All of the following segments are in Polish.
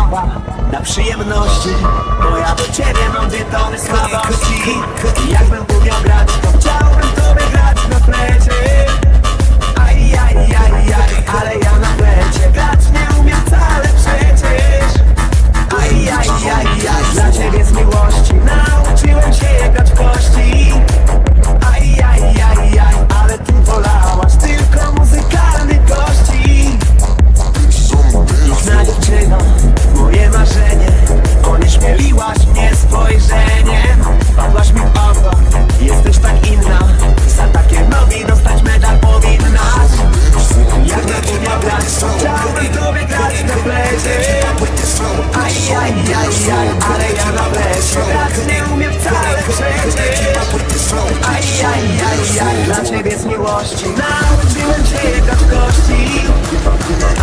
mała na przyjemności. Bo ja do ciebie mam dwie tony słabości Jakbym umiał grać to jak arena wreszcie Rad nie umiem wcale przejść Ajajajaj, aj, dla ciebie z miłości. Nauczyłem cię gorzkości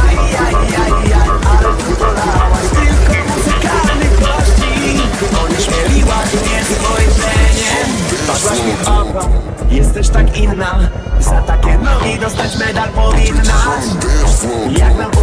Ajajajaj, ale tu bolałaś Tylko muzykalnych kości. Onieśmieliłaś mnie spojrzeniem Patrzyłaś mi w oko, jesteś tak inna. Za takie nogi dostać medal powinna Jak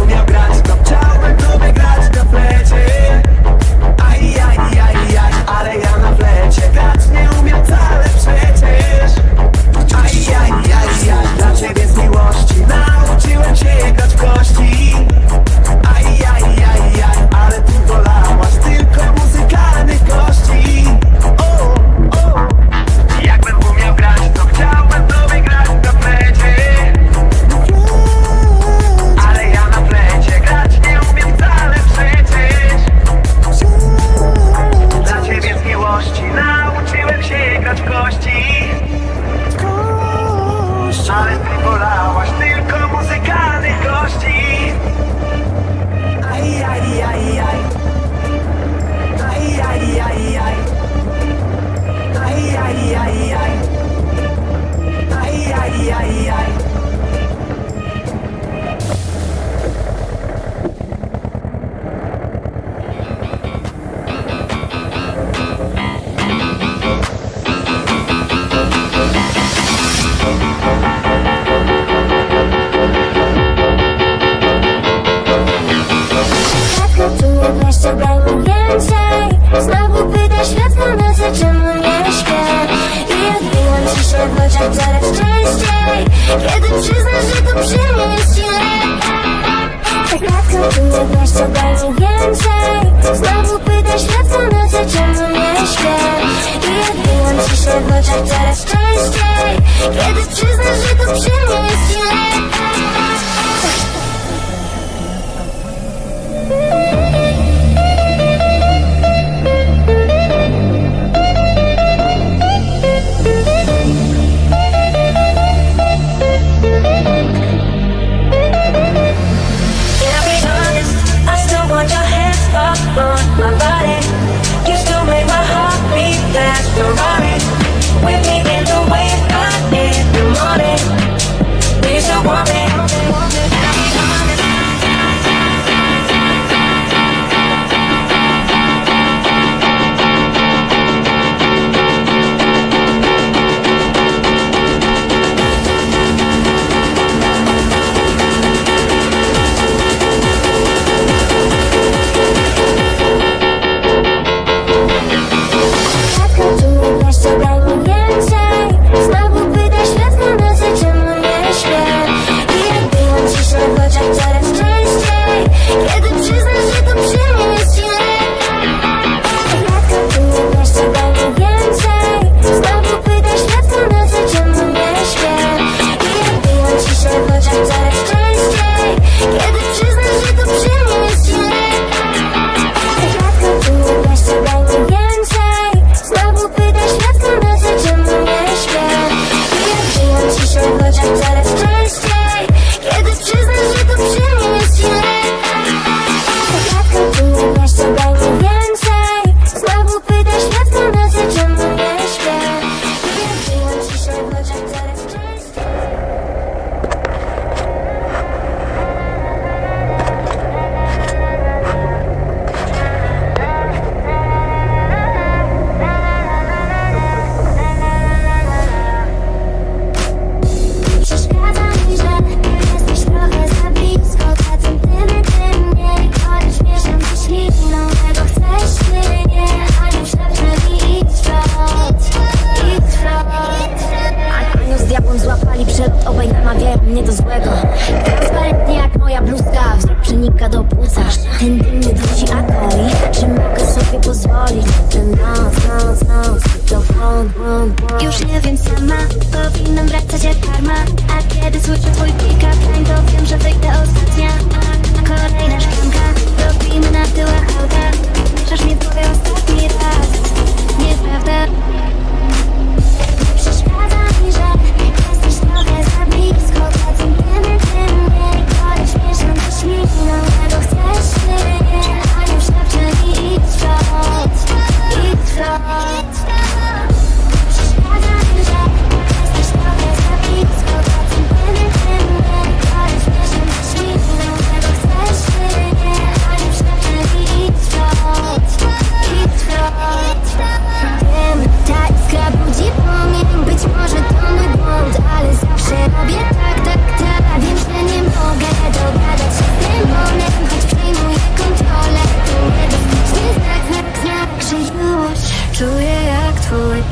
jeszcze daj mi więcej. Znowu pyta świat po nocy, czemu nie śpię. I odbijam ci się w oczach coraz częściej. Kiedy przyznasz, że to przy mnie jest ci lepiej Tak rzadko tu nie jeszcze daj mi więcej.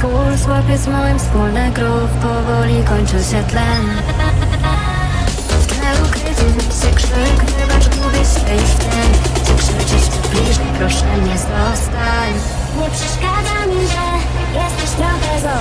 puls łapie z małym wspólny grów Powoli kończy się tlen. W tle ukryty w nim się krzyk Wybacz, gubię się już w tym. Chcę tu bliżej, proszę nie zostań. Nie przeszkadza mi, że jesteś trochę złą.